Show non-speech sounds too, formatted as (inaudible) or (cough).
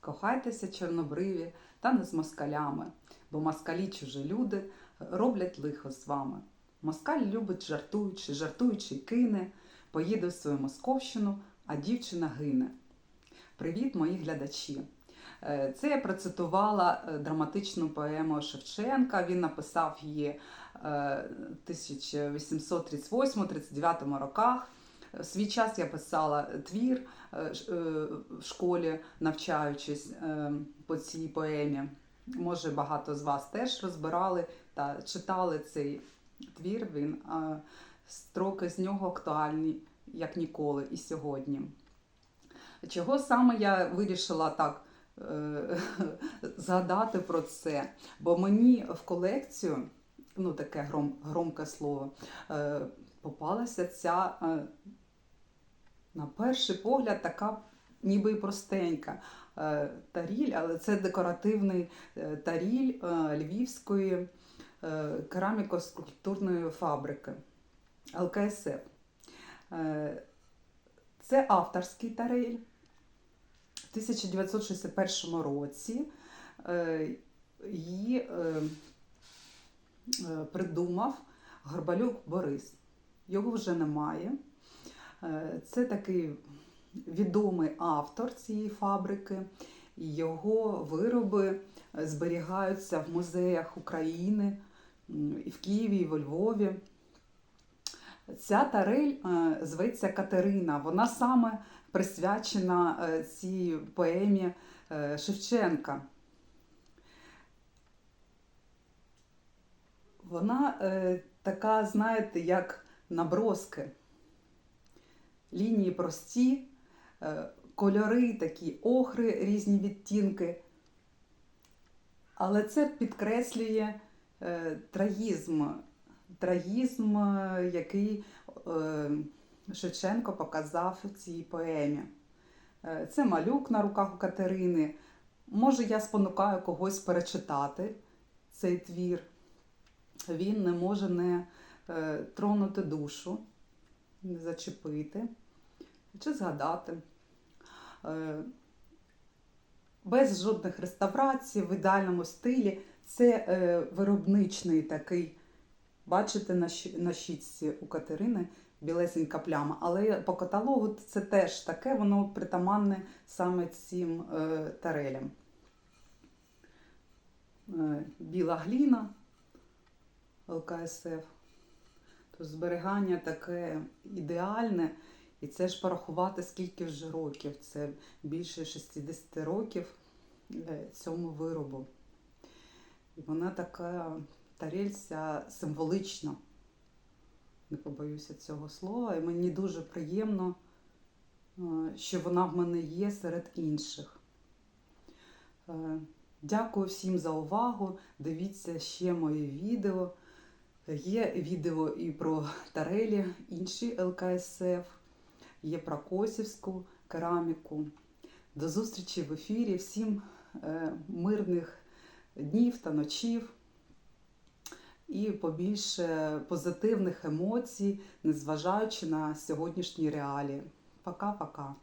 Кохайтеся, чорнобриві, та не з москалями, бо москалі чужі люди роблять лихо з вами. Москаль любить жартуючи, жартуючи кине, поїде в свою московщину, а дівчина гине. Привіт, мої глядачі! Е, Це я процитувала е, драматичну поему Шевченка. Він написав її е, в 1838-39 роках. Свій час я писала твір е, е, в школі, навчаючись е, по цій поемі. Може, багато з вас теж розбирали та читали цей твір. Він строки з нього актуальні, як ніколи, і сьогодні. Чого саме я вирішила так (laughs) згадати про це? Бо мені в колекцію, ну таке гром, громке слово, попалася ця, на перший погляд, така ніби простенька е, таріль, але це декоративний е, таріль е, львівської кераміко-скульптурної фабрики ЛКСФ. Це авторський тарель. В 1961 році її придумав Горбалюк Борис. Його вже немає. Е, Це такий відомий автор цієї фабрики. Його вироби зберігаються в музеях України і в Києві, і во Львові. Ця тарель е, зветься Катерина. Вона саме присвячена е, цій поемі е, Шевченка. Вона е, така, знаєте, як наброски. Лінії прості, е, кольори такі охри, різні відтінки. Але це підкреслює е, трагізм, трагізм, який е, Шевченко показав у цій поемі. Це малюк на руках у Катерини. Може, я спонукаю когось перечитати цей твір. Він не може не тронути душу, зачепити чи згадати. Е, Без жодних реставрацій, в ідеальному стилі. Це е, виробничний такий, бачите, на, щ- на щічці у Катерини білесенька пляма. Але по каталогу це теж таке, воно притаманне саме цим е, тарелям. Біла гліна ЛКСФ. Зберігання таке ідеальне. І це ж порахувати, скільки вже років. Це більше 60 років е, цьому виробу. І вона така тарельця символична. Не побоюся цього слова. І мені дуже приємно, е, що вона в мене є серед інших. Е, Дякую всім за увагу. Дивіться ще мої відео. Є відео і про тарелі, інші ЛКСФ, є про косівську кераміку. До зустрічі в ефірі. Всім е, мирних днів та ночів і побільше позитивних емоцій, незважаючи на сьогоднішні реалії. Пока-пока.